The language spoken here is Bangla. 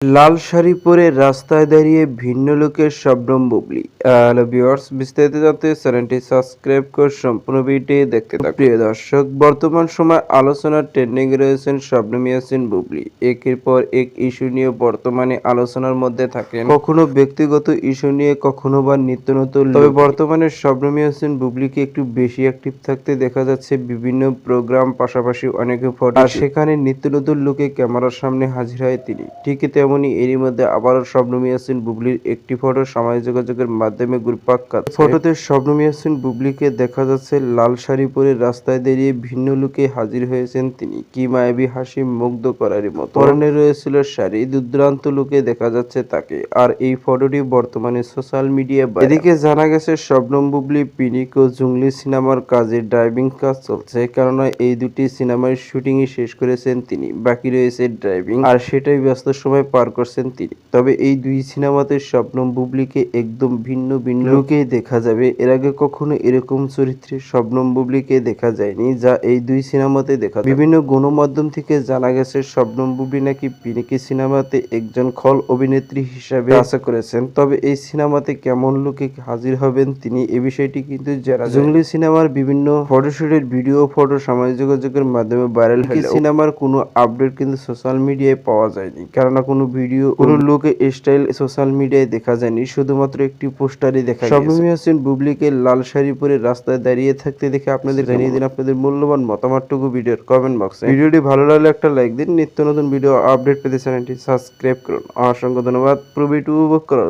লাল শাড়ি পরে রাস্তায় দাঁড়িয়ে ভিন্ন লোকের শবনম বুবলি। হ্যালো ভিউয়ার্স, বিস্তারিত জানতে চ্যানেলটি সাবস্ক্রাইব করে সম্পূর্ণ ভিডিওটি দেখতে থাকুন। প্রিয় দর্শক, বর্তমান সময় আলোচনার ট্রেন্ডিং রয়েছেন শবনম ইয়াসিন বুবলি। একের পর এক ইস্যু নিয়ে বর্তমানে আলোচনার মধ্যে থাকেন। কখনো ব্যক্তিগত ইস্যু নিয়ে, কখনো বা নিত্য নতুন তবে বর্তমানে শবনম ইয়াসিন বুবলিকে একটু বেশি অ্যাক্টিভ থাকতে দেখা যাচ্ছে বিভিন্ন প্রোগ্রাম পাশাপাশি অনেকে ফটো আর সেখানে নিত্য নতুন লোকে ক্যামেরার সামনে হাজির হয় তিনি। ঠিক তেমনি এরই মধ্যে আবারও শবনম ইয়াসিন বুবলির একটি ফটো সামাজিক যোগাযোগের মাধ্যমে ঘুরপাক খাচ্ছে। ফটোতে শবনম ইয়াসিন বুবলিকে দেখা যাচ্ছে লাল শাড়ি পরে রাস্তায় দাঁড়িয়ে ভিন্ন লুকে হাজির হয়েছেন তিনি। কি মায়াবী হাসি মুগ্ধ করারই মতো। পরনে রয়েছিল শাড়ি, দুর্দান্ত লুকে দেখা যাচ্ছে তাকে। আর এই ফটোটি বর্তমানে সোশ্যাল মিডিয়ায় এদিকে জানা গেছে শবনম বুবলি, পিনিক ও জুংলি সিনেমার কাজে ড্রাইভিং কাজ চলছে, কেননা এই দুটি সিনেমার শুটিংই শেষ করেছেন তিনি। বাকি রয়েছে ড্রাইভিং। আর সেটাই ব্যস্ত সময় পার করছেন তিনি তবে এই দুই সিনেমাতে শবনম বুবলিকে একদম ভিন্ন ভিন্ন লুকেই দেখা যাবে এর আগে কখনো এরকম চরিত্রে শবনম বুবলিকে দেখা যায়নি, যা এই দুই সিনেমাতে দেখা। বিভিন্ন গণমাধ্যম থেকে জানা গেছে শবনম বুবলি নাকি পিনিকি সিনেমাতে একজন খল অভিনেত্রী হিসাবে আশা করেছেন তবে এই সিনেমাতে কেমন লুকে হাজির হবেন তিনি এ বিষয়টি কিন্তু জানা। জঙ্গলি সিনেমার বিভিন্ন ফটোশুটের ভিডিও ফটো সামাজিক যোগাযোগের মাধ্যমে ভাইরাল সিনেমার কোনো আপডেট কিন্তু সোশ্যাল মিডিয়ায় পাওয়া যায়নি কেননা কোনো ভিডিও কোনো লুকে স্টাইল সোশ্যাল মিডিয়ায় দেখা যায়নি। শুধুমাত্র একটি পোস্টারই দেখা যায় হোসেন বুবলিকে লাল শাড়ি পরে রাস্তায় দাঁড়িয়ে থাকতে দেখে আপনাদের জানিয়ে দিন আপনাদের মূল্যবান মতামতটুকু ভিডিওর কমেন্ট বক্সে ভিডিওটি ভালো লাগলে একটা লাইক দিন। নিত্য নতুন ভিডিও আপডেট পেতে চ্যানেলটি সাবস্ক্রাইব করুন। অসংখ্য ধন্যবাদ। পুরো ভিডিও উপভোগ করার